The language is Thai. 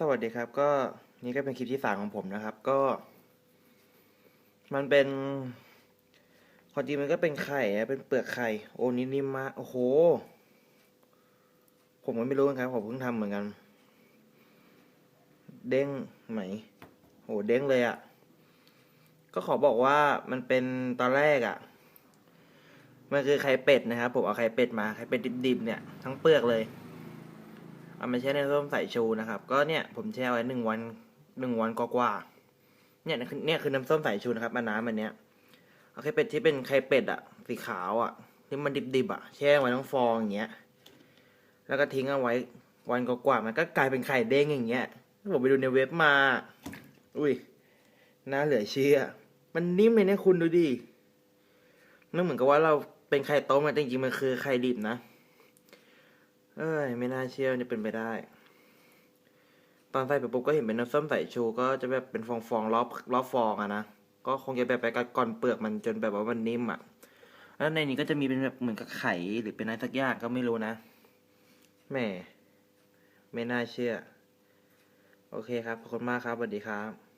สวัสดีครับก็นี่ก็เป็นคลิปที่สามของผมนะครับ ก็ มันเป็นความจริงมันก็เป็นไข่อะเป็นเปลือกไข่โอ้นี่นิ่มมากโอ้โห ผมก็ไม่รู้เหมือนกันผมเพิ่งทำเหมือนกัน เด้งไหมโหเด้งเลยอะ่ะ ก็ขอบอกว่ามันเป็นตอนแรกอะ่ะ มันคือไข่เป็ดนะครับผมเอาไข่เป็ดมาไข่เป็ดดิบๆเนี่ยทั้งเปลือกเลย เอามาแช่ในส้มสายชูนะครับ ก็เนี่ยผมแช่ไว้หนึ่งวันหนึ่งวันกว่าๆเนี่ยเนี่ยคือน้ำส้มสายชูนะครับมาน้ำอันเนี้ยเอาไข่เป็ดที่เป็นไข่เป็ดอะสีขาวอะที่มันดิบๆอะแช่ไว้ทั้งฟองอย่างเงี้ย แล้วก็ทิ้งเอาไว้วันกว่าๆมันก็กลายเป็นไข่เด้งอย่างเงี้ยผมไปดูในเว็บมา อุ้ยน่าเหลือเชื่อ มันนิ่มเลยเนี่ยคุณดูดิมันเหมือนกับว่าเราเป็นไข่ต้มแต่จริงๆมันคือไข่ดิบนะ เอ้ย ไม่น่าเชื่อจะเป็นไปได้ ตอนใส่ไปปุ๊บก็เห็นเป็นน้ำส้มสายชูก็จะแบบเป็นฟองฟองรอบรอบฟองอะนะ ก็คงจะแบบไปกัดก่อนเปลือกมันจนแบบว่ามันนิ่มอะแล้วในนี้ก็จะมีเป็นแบบเหมือนกับไข่หรือเป็นอะไรสักอย่างก็ไม่รู้นะแหมไม่น่าเชื่อ โอเคครับ ขอบคุณมากครับสวัสดีครับ